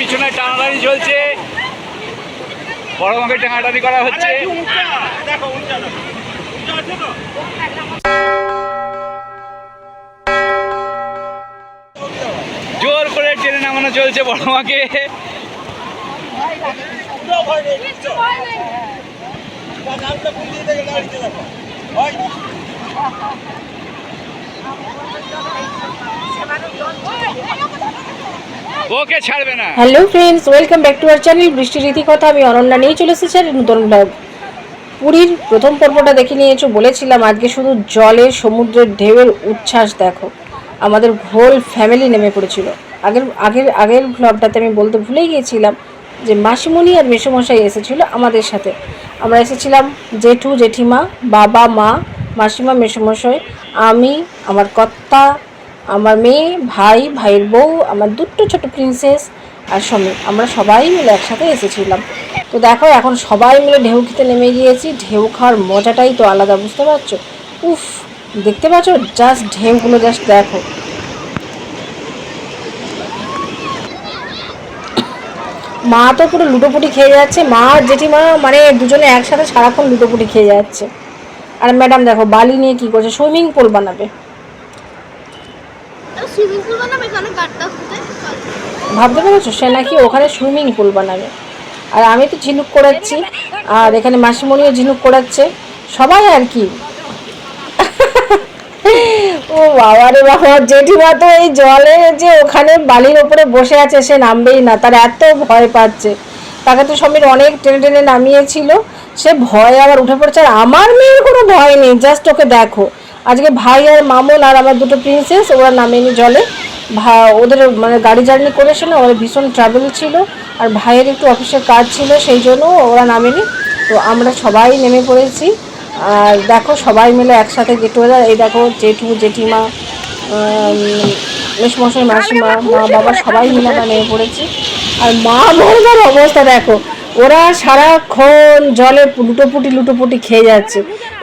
পিছনে টানাটানি চলছে। বড় মাকে টানাটানি করা হচ্ছে। জোর করে টেনে নামানো চলছে বড় মাকে ওকে ছাড়বে না। Hello friends welcome back to our channel Brishti Riti কথা আমি অনন্যা নিয়ে চলে এসেছি আর নতুন ব্লগ পুরীর প্রথম পর্বটা দেখে নিয়েছো, বলেছিলাম আজকে শুধু জলের সমুদ্রের ঢেউয়ের উচ্ছ্বাস দেখো। আমাদের হোল ফ্যামিলি নেমে পড়েছিল। আগের আগের আগের ব্লগটাতে আমি বলতে ভুলে গিয়েছিলাম যে মাসিমণি আর মেসোমশাই এসেছিল আমাদের সাথে। আমরা এসেছিলাম জেঠু, জেঠিমা, বাবা, মা, মাসিমা, মেসোমশাই, আমি, আমার কর্তা আমার মেয়ে, ভাই, ভাইয়ের বউ, আমার দুটো ছোট প্রিন্সেস আর সমী আমরা সবাই মিলে একসাথে এসেছিলাম। তো দেখো, এখন সবাই মিলে ঢেউ খেতে নেমে গিয়েছি। ঢেউ খাওয়ার মজাটাই তো আলাদা, বুঝতে পারছ? উফ, দেখতে পাচ্ছ? জাস্ট ঢেউগুলো জাস্ট দেখো। মা তো পুরো লুটোপুটি খেয়ে যাচ্ছে। মা আর জেঠিমা মানে দুজনে একসাথে সারাক্ষণ লুটোপুটি খেয়ে যাচ্ছে। আর ম্যাডাম দেখো, বালি নিয়ে কি করছে? সুইমিং পুল বানাবে। ভাবতে পেরেছ? সে নাকি ওখানে সুইমিং পুল বানাবে। আর আমি তো ঝিনুক করাচ্ছি, আর এখানে মাসিমণিও ঝিনুক করাচ্ছে। সবাই আর কি? ও বাবা রে বাবা, জেঠিমা তো এই জলে যে ওখানে বালির ওপরে বসে আছে, সে নামবেই না, তার এত ভয় পাচ্ছে। তাকে তো সমীর অনেক টেনে টেনে নামিয়েছিল, সে ভয় আবার উঠে পড়ছে, আর আমার মেয়ের কোনো ভয় নেই, জাস্ট ওকে দেখো। আজকে ভাই আর মামুন আর আমার দুটো প্রিন্সেস ওরা নামেনি জলে। ভা ওদের মানে গাড়ি জার্নি করেছে না ওদের ভীষণ ট্রাভেল ছিল। আর ভাইয়ের একটু অফিসের কাজ ছিল সেই জন্য ওরা নামেনি তো আমরা সবাই নেমে পড়েছি। আর দেখো সবাই মিলে একসাথে গেট টুগেদার এই দেখো জেঠু জেঠিমা মেশমশাই মাসিমা মা বাবা সবাই মিলে আমরা নেমে পড়েছি। আর মা বলবার অবস্থা দেখো ওরা সারাক্ষণ জলে লুটোপুটি লুটোপুটি খেয়ে যাচ্ছে।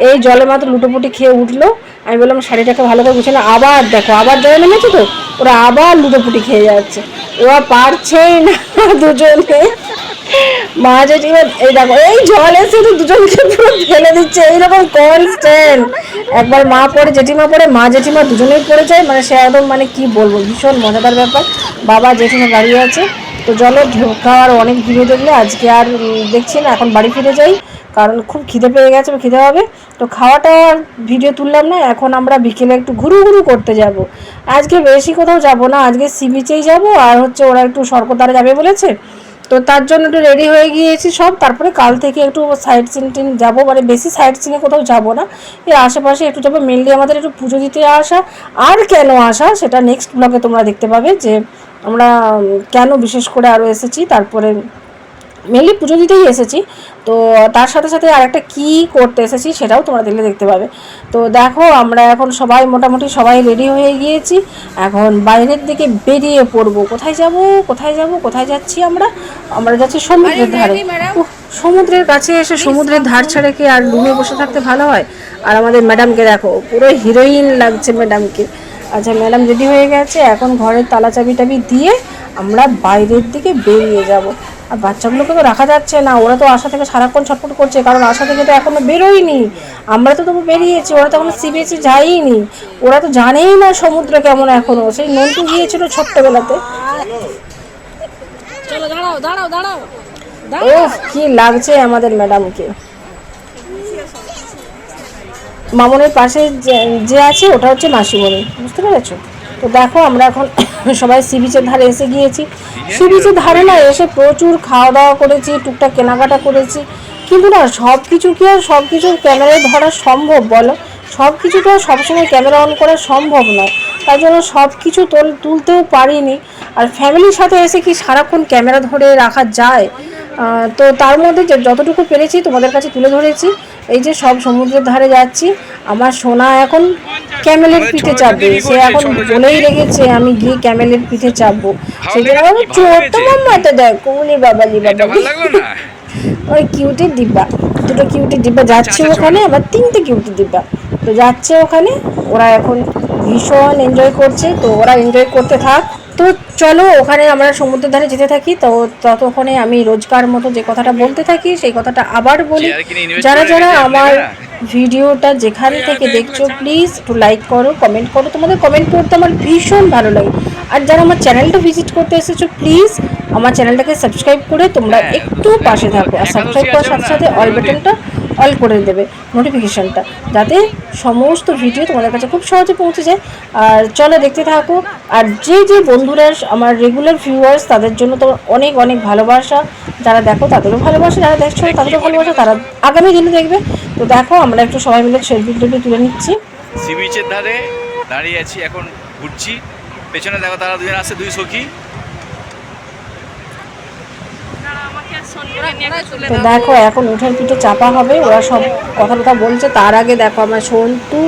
এই জলে মাত্র লুটোপুটি খেয়ে উঠল। আমি বললাম শাড়িটাকে ভালো করে গুছিয়ে না আবার দেখো, আবার জলে নেমেছে তো, ওরা আবার লুটোপুটি খেয়ে যাচ্ছে। ওরা পারছেই না দুজনে। মা জেঠিমা এই দেখো, এই জল এসে তো দুজনকে পুরো ফেলে দিচ্ছে, এইরকম কনস্ট্যান্ট একবার মা পড়ে, জেঠিমা পড়ে, মা জেঠিমা দুজনেই পড়ে যায় মানে সে একদম মানে কি বলব, ভীষণ মজাদার ব্যাপার। বাবা জেঠিমা দাঁড়িয়ে আছে, তো জলে ঢোকার অনেক ভিডিও দেখলে, আজকে আর দেখছি না, এখন বাড়ি ফিরে যাই। কারণ খুব খিদে পেয়ে গেছে খিদে হবে। তো খাওয়াটা ভিডিও তুললাম না, এখন আমরা বিকেলে একটু ঘুরু ঘুরু করতে যাব। আজকে বেশি কোথাও যাব না, আজকে সি বিচেই যাব, আর হচ্ছে ওরা একটু সর্বতারা যাবে বলেছে। তো তার জন্য একটু রেডি হয়ে গিয়েছি সব, তারপরে কাল থেকে একটু সাইড সিন টিন যাব মানে বেশি সাইড সিনে কোথাও যাব না। এর আশেপাশে একটু যাব মেনলি আমাদের একটু পুজো দিতে আসা। আর কেন আসা, সেটা নেক্সট ব্লগে তোমরা দেখতে পাবে যে আমরা কেন বিশেষ করে আরও এসেছি, তারপরে মেনলি পুজো দিতেই এসেছি। তো তার সাথে সাথে আরেকটা কি করতে এসেছি সেটাও তোমরা দেখলে দেখতে পাবে। তো দেখো আমরা এখন সবাই মোটামুটি সবাই রেডি হয়ে গিয়েছি। এখন বাইরের দিকে বেরিয়ে পড়ব। কোথায় যাব? কোথায় যাব? কোথায় যাচ্ছি আমরা? আমরা যাচ্ছি সমুদ্রের ধারে। সমুদ্রের কাছে এসে সমুদ্রের ধার ছাড়ে কি আর রুমে বসে থাকতে ভালো হয়? আর আমাদের ম্যাডামকে দেখো পুরো হিরোইন লাগছে ম্যাডামকে আচ্ছা ম্যাডাম রেডি হয়ে গেছে। এখন ঘরের তালা চাবি টাবি দিয়ে আমরা বাইরের দিকে বেরিয়ে যাব। আর বাচ্চাগুলোকে তো রাখা যাচ্ছে না ওরা তো আশা থেকে সারাক্ষণ ছটফট করছে কারণ আশা থেকে তো এখনও বেরোয়নি। আমরা তো তবু বেরিয়েছি ওরা তো এখনও সিবিএসি যায়নি। ওরা তো জানেই না সমুদ্র কেমন এখনও সেই নন্টু গিয়েছিল ছোট্টবেলাতে। দাঁড়াও দাঁড়াও দাঁড়াও ও কি লাগছে আমাদের ম্যাডামকে। মামনের পাশে যে- যে আছে ওটা হচ্ছে মাসিমণি বুঝতে পেরেছ? তো দেখো, আমরা এখন সবাই সি বিচের ধারে এসে গিয়েছি। সি বিচের ধারে না এসে প্রচুর খাওয়া দাওয়া করেছি, টুকটাক কেনাকাটা করেছি। কিন্তু না সব কিছু কি আর সব কিছু ক্যামেরায় ধরা সম্ভব বলো? সব কিছু তো আর সবসময় ক্যামেরা অন করা সম্ভব নয়। তার জন্য সব কিছু তোল- তুলতেও পারিনি। আর ফ্যামিলির সাথে এসে কি সারাক্ষণ ক্যামেরা ধরে রাখা যায়? তো তার মধ্যে যতটুকু পেরেছি তোমাদের কাছে তুলে ধরেছি। এই যে সব সমুদ্রের ধারে যাচ্ছি আমার সোনা এখন ক্যামেলের পিঠে চাপবে। সে এখন বলেই রেখেছে আমি গিয়ে ক্যামেলের পিঠে চাপবো। সেই জন্য আমি ছোট্ট মাম্মাতে দেখ কমলি বাবালি এটা বাবা ভালো লাগল ওই কিউটের ডিব্বা দুটো কিউটের ডিব্বা যাচ্ছে ওখানে আবার তিনটে কিউটের ডিব্বা তো যাচ্ছে ওখানে ওরা এখন ভীষণ এনজয় করছে তো ওরা এনজয় করতে থাক। তো চলো ওখানে আমরা সমুদ্রের ধারে যেতে থাকি। তো ততক্ষণে আমি রোজকার মতো যে কথাটা বলতে থাকি সেই কথাটা আবার বলি। যারা যারা আমার ভিডিওটা যেখান থেকে দেখছ প্লিজ একটু লাইক করো কমেন্ট করো। তোমাদের কমেন্ট পড়তে আমার ভীষণ ভালো লাগে। আর যারা আমার চ্যানেলটা ভিজিট করতে এসেছ প্লিজ আমার চ্যানেলটাকে সাবস্ক্রাইব করে তোমরা হ্যাঁ, একটু পাশে থাকো। আর সাবস্ক্রাইব করার সাথে সাথে অল। বাটনটা অল করে দেবে নোটিফিকেশনটা যাতে সমস্ত ভিডিও তোমাদের কাছে খুব সহজে পৌঁছে যায়। আর চলো দেখতে থাকো। আর যে যে বন্ধুরা আমার রেগুলার ভিউয়ার্স তাদের জন্য তো অনেক অনেক ভালোবাসা। যারা দেখো তাদেরও ভালোবাসা যারা দেখছ তাদেরও ভালোবাসা তারা আগামী দিনে দেখবে। তো দেখো আমরা একটু সবাই মিলে সেলফি টেলফি তুলে নিচ্ছি। সি বিচের ধারে দাঁড়িয়ে আছি এখন ঘুরছি। পেছনে দেখো তারা দুজন আসছে দুই সখী। তো দেখো এখন উঠের পিঠে চাপা হবে ওরা সব কথা কথা বলছে। তার আগে দেখো আমার সন্তু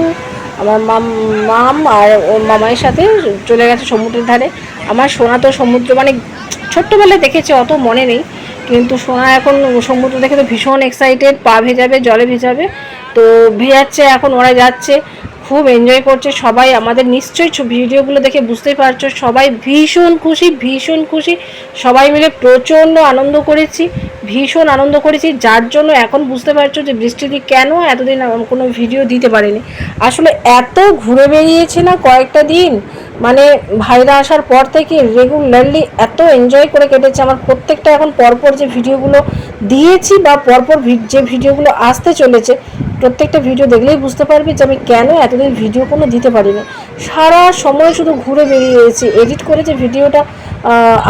আমার মাম মাম আর ওর মামাইয়ের সাথে চলে গেছে সমুদ্রের ধারে। আমার সোনা তো সমুদ্র মানে ছোট্টবেলায় দেখেছে অত মনে নেই। কিন্তু সোনা এখন সমুদ্র দেখে তো ভীষণ এক্সাইটেড পা ভেজাবে জলে ভেজাবে। তো ভেজাচ্ছে এখন ওরা যাচ্ছে। খুব এনজয় করছে। সবাই আমাদের নিশ্চয়ই ভিডিওগুলো দেখে বুঝতেই পারছ। সবাই ভীষণ খুশি ভীষণ খুশি। সবাই মিলে প্রচণ্ড আনন্দ করেছি, ভীষণ আনন্দ করেছি। যার জন্য এখন বুঝতে পারছ যে বৃষ্টিদি কেন এতদিন কোনো ভিডিও দিতে পারেনি। আসলে এত ঘুরে বেরিয়েছে না কয়েকটা দিন। মানে ভাইরা আসার পর থেকে রেগুলারলি এত এনজয় করে কেটেছে। আমার প্রত্যেকটা এখন পরপর যে ভিডিওগুলো দিয়েছি বা পরপর যে ভিডিওগুলো আসতে চলেছে প্রত্যেকটা ভিডিও দেখলেই বুঝতে পারবে যে আমি কেন এতদিন ভিডিও কোনো দিতে পারিনি। সারা সময় শুধু ঘুরে বেরিয়েছি এডিট করে যে ভিডিওটা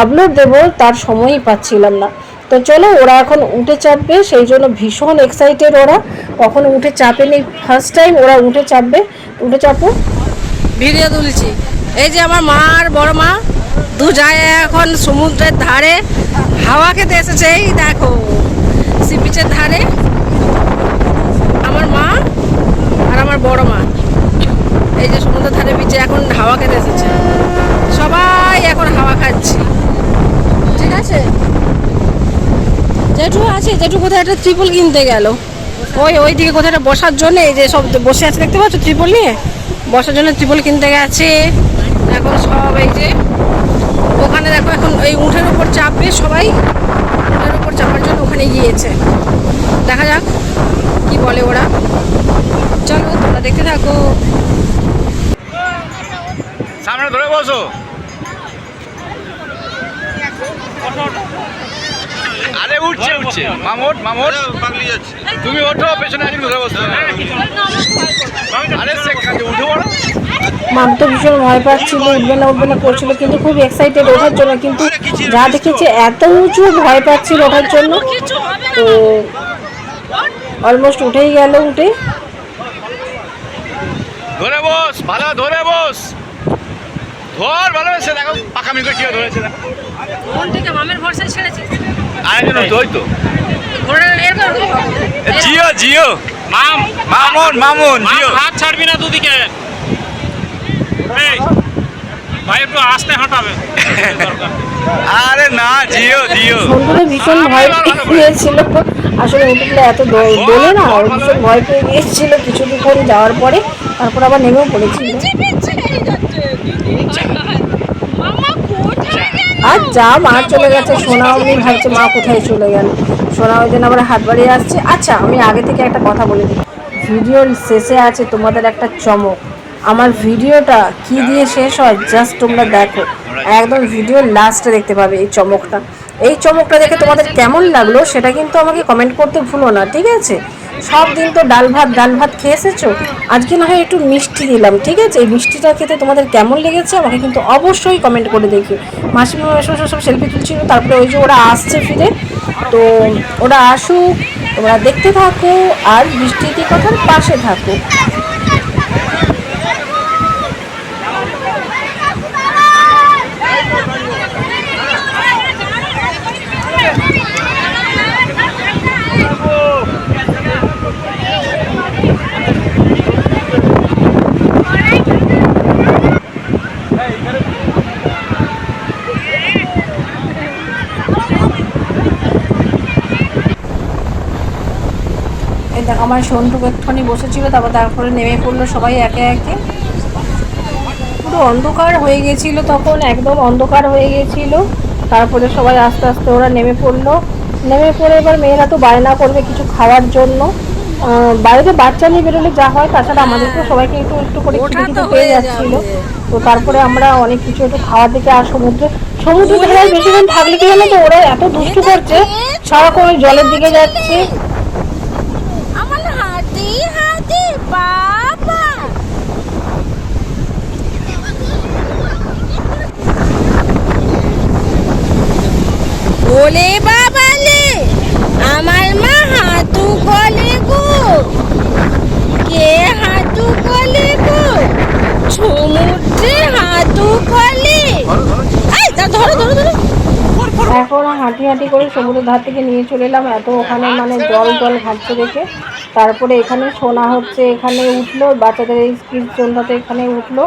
আপলোড দেবো, তার সময়ই পাচ্ছিলাম না। তো চলো, ওরা এখন উঠে চাপবে, সেই জন্য ভীষণ এক্সাইটেড ওরা। কখনো উঠে চাপেনি ফার্স্ট টাইম ওরা উঠে চাপবে। উঠে চাপো। ভিডিও তুলছি। এই যে আমার মা আর বড় মা দু যায় এখন সমুদ্রের ধারে হাওয়া খেতে এসেছে। এই দেখো সি বিচের ধারে আমার মা আর আমার বড় মা এই যে সমুদ্রের ধারে বিচে এখন হাওয়া খেতে এসেছে। সবাই এখন হাওয়া খাচ্ছি। ঠিক আছে? জেঠু আছে, জেঠু কোথায় একটা ত্রিপল কিনতে গেল। ওই ওই দিকে কোথায় একটা বসার জন্য এই যে সব বসে আছে দেখতে পাচ্ছ ত্রিপল নিয়ে? বসার জন্য ত্রিপল কিনতে গেছে। এখন সব এই যে, ওখানে দেখো এখন এই উঠের উপর চাপবে সবাই উঠের উপর চাপার জন্য ওখানে গিয়েছে। দেখা যাক কি বলে ওরা। চলো তোমরা দেখতে থাকো। সামনে ধরে বসো। আরে উঠছে উঠছে। মামুট মামুট তুমি ওঠো পেছনে একজন ধরে বসো। আরে সে কাজে উঠে পড়ো মাম তো ভীষণ ভয় পাচ্ছিল উঠবে না উঠবে না করছিল কিন্তু খুব এক্সাইটেড ওঠার জন্য কিন্তু যা দেখেছে এত উঁচু ভয় পাচ্ছিল ওঠার জন্য। তো অলমোস্ট উঠেই গেল উঠে। ধরে বস ভালো ধরে বস। ধর ভালো সে দেখো। পাকামি করে কেউ ধরেছে দেখো। কোন থেকে মামের ভরসায় ছেড়েছি। আরেকজন তো। জিও জিও। মাম মামুন মামুন জিও। হাত ছাড়বি না দুদিকে। এই, ভাই একটু আস্তে হাঁটাবে। দরকার আরে না জিও জিও। সন্ধ্যে ভীষণ ভয় পেয়েছিল। আসলে উঠলে এত দোলে না ভীষণ ভয় পেয়ে গিয়েছিল কিছুক্ষণ যাওয়ার পরে। তারপর আবার নেমেও পড়েছিল। আর যা, মা চলে গেছে। সোনা অমনি ভাবছে, মা কোথায় চলে গেল? সোনা ওই জন্য আবার হাত বাড়িয়ে আসছে। আচ্ছা আমি আগে থেকে একটা কথা বলে দিই। ভিডিওর শেষে আছে তোমাদের একটা চমক। আমার ভিডিওটা কি দিয়ে শেষ হয় জাস্ট তোমরা দেখো। একদম ভিডিওর লাস্টে দেখতে পাবে এই চমকটা। এই চমকটা দেখে তোমাদের কেমন লাগল, সেটা কিন্তু আমাকে কমেন্ট করতে ভুলো না, ঠিক আছে? সব দিন তো ডাল ভাত ডাল ভাত খেয়ে এসেছ আজকে না হয় একটু মিষ্টি দিলাম, ঠিক আছে? এই মিষ্টিটা খেতে তোমাদের কেমন লেগেছে আমাকে কিন্তু অবশ্যই কমেন্ট করে দেখি। মাসিমা মাসিমা সব সেলফি তুলছিল, তারপরে ওই যে ওরা আসছে ফিরে। তো ওরা আসুক, তোমরা দেখতে থাকো, আর বৃষ্টিটি কথার পাশে থাকো। আমার সন্টুক একটুখানি বসেছিল তারপর তারপরে নেমে পড়ল সবাই একে একে। পুরো অন্ধকার হয়ে গেছিল তখন একদম অন্ধকার হয়ে গেছিল। তারপরে সবাই আস্তে আস্তে ওরা নেমে পড়ল। নেমে পড়ে এবার মেয়েরা তো বায়না করবে কিছু খাওয়ার জন্য। বাড়িতে বাচ্চা নিয়ে বেরোলে যা হয় তাছাড়া আমাদেরকে সবাইকে একটু একটু করে খিদে পেয়ে হয়ে যাচ্ছিল। তো তারপরে আমরা অনেক কিছু একটু খাওয়ার দিকে আর সমুদ্রে সমুদ্রে ধারে বেশিক্ষণ থাকলে কি জানো তো ওরা এত দুষ্টু করছে সারাক্ষণ জলের দিকে যাচ্ছে আমার হাতি হাতি বাবা ওলে বাবালে আমার মা হাতু গলে গো। কে হাতু গলে গো? সমুদ্রে হাতু তা ধরো ধরো ধরো। হাঁটি হাঁটি করে সমুদ্রের ধার থেকে নিয়ে চলে এলাম। এত ওখানে মানে জল জল ঘাটছে দেখে। তারপরে এখানে সোনা হচ্ছে, এখানে উঠল। বাচ্চাদের স্কিট জোনটাতে এখানে উঠল।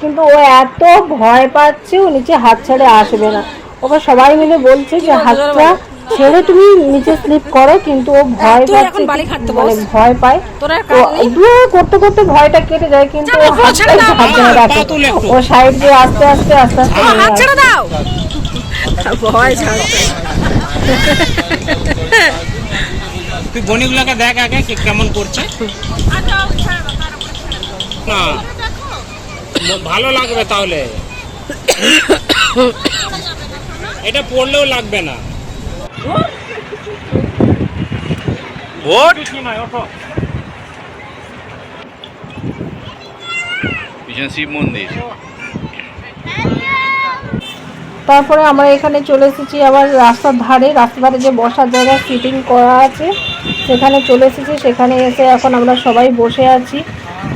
কিন্তু ও এত ভয় পাচ্ছে, ও নিচে হাত ছেড়ে আসবে না। ওকে সবাই মিলে বলছে যে হাতটা ছেড়ে তুমি নিচে স্লিপ করো কিন্তু ও ভয় এখন পাচ্ছে বালি মানে ভয় পায়। তোর তো কাজ নেই? দূরে করতে করতে ভয়টা কেটে যায় কিন্তু ও হাতটা হাত রাখে। ও সাইড দিয়ে আস্তে আস্তে আস্তে আস্তে হাত ছেড়ে দাও। ভয় ছাড়তে তুই বনিগুলোকে দেখ আগে কে কেমন করছে। না। ভালো লাগবে তাহলে। এটা পড়লেও লাগবে না। ভোট? কিছু নয় ওঠো। পিছনে শিব মন্দির। তারপরে আমরা এখানে চলে এসেছি আবার রাস্তার ধারে। রাস্তার ধারে যে বসার জায়গা সিটিং করা আছে সেখানে চলে এসেছি। সেখানে এসে এখন আমরা সবাই বসে আছি।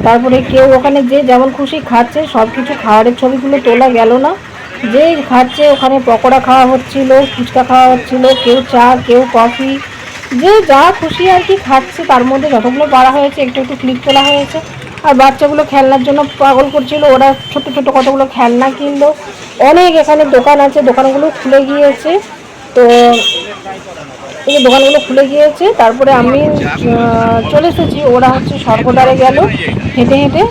তারপরে কেউ ওখানে যে যেমন খুশি খাচ্ছে সব কিছু খাওয়ারের ছবিগুলো তোলা গেল না। যে খাচ্ছে, ওখানে পকোড়া খাওয়া হচ্ছিল, ফুচকা খাওয়া হচ্ছিল, কেউ চা, কেউ কফি। যে যা খুশি আর কি খাচ্ছে, তার মধ্যে যতগুলো পারা হয়েছে, একটু একটু ক্লিক তোলা হয়েছে। আর বাচ্চাগুলো খেলনার জন্য পাগল করছিল, ওরা ছোট ছোট কতগুলো খেলনা কিনলো। অনেক এখানে দোকান আছে, দোকানগুলো খুলে গিয়েছে। তো এই দোকানগুলো খুলে গিয়েছে, তারপরে আমি চলে এসেছি, ওরা হচ্ছে সর্বদারে গেল, হেঁটে হেঁটে।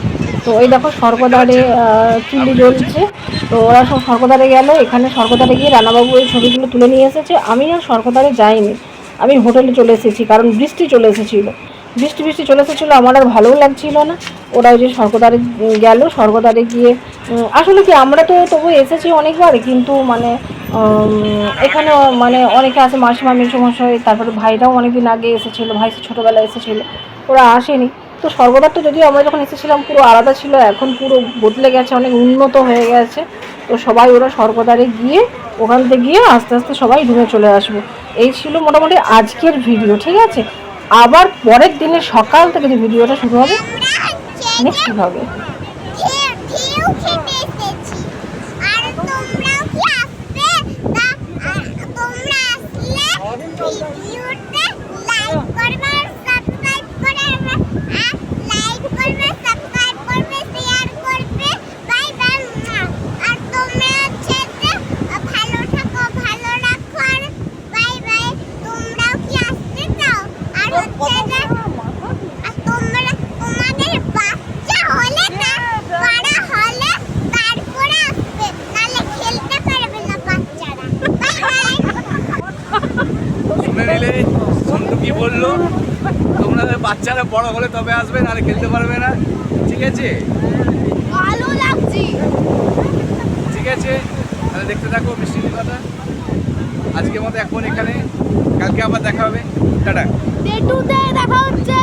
তো ওই দেখো সর্বদারে আহ, চুল্লি জ্বলছে। তো ওরা সব সর্বদারে গেল এখানে সর্বদারে গিয়ে রানাবাবু এই ছবিগুলো তুলে নিয়ে এসেছে। আমি আর সর্বদারে যাইনি। আমি হোটেলে চলে এসেছি কারণ বৃষ্টি চলে এসেছিল। বৃষ্টি বৃষ্টি চলে এসেছিল আমার আর ভালোও লাগছিল না। ওরা ওই যে স্বর্গদ্বারে গেল স্বর্গদ্বারে গিয়ে আসলে কি আমরা তো তবু এসেছি অনেকবার কিন্তু মানে এখানে মানে অনেকে আছে মাসিমা মেসমশাই তারপরে ভাইরাও অনেকদিন আগে এসেছিল ভাই ছোটোবেলায় এসেছিল। ওরা আসেনি। তো স্বর্গদ্বারটা যদিও আমরা যখন এসেছিলাম পুরো আলাদা ছিল এখন পুরো বদলে গেছে অনেক উন্নত হয়ে গেছে। তো সবাই ওরা সর্বদারে গিয়ে ওখান থেকে গিয়ে আস্তে আস্তে সবাই রুমে চলে আসব। এই ছিল মোটামুটি আজকের ভিডিও ঠিক আছে? আবার পরের দিনে সকাল থেকে যে ভিডিওটা শুরু হবে নেক্সট হবে ঢেউ ঢেউ খেতে এসেছি আর তোমরাও কি আসবে তা আর তোমরা আসলে ভিডিওতে লাইক করবে আর সাবস্ক্রাইব করে আর লাইক করবে সাবস্ক্রাইব করবে শেয়ার করবে বাই বাই আর তোমরা হচ্ছে যে ভালো থাকো ভালো রাখো আর বাই বাই তোমরাও কি আসতে চাও আর হচ্ছে যে আর তোমরা তোমাদের বাচ্চা হলে না বড় হলে তারপরে আসবে নালে খেলতে পারবে না বাচ্চারা বাই বাই শুনে নিলে সন্তু কি বলল তোমরা বাচ্চারা বড় হলে তবে আসবে নাহলে খেলতে পারবে না। ঠিক আছে? ভালো লাগছে। ঠিক আছে? তাহলে দেখতে থাকো মিষ্টি কথা আজকের মতো এখন এখানে। কালকে আবার দেখা হবে। টাটা। দেখা হচ্ছে।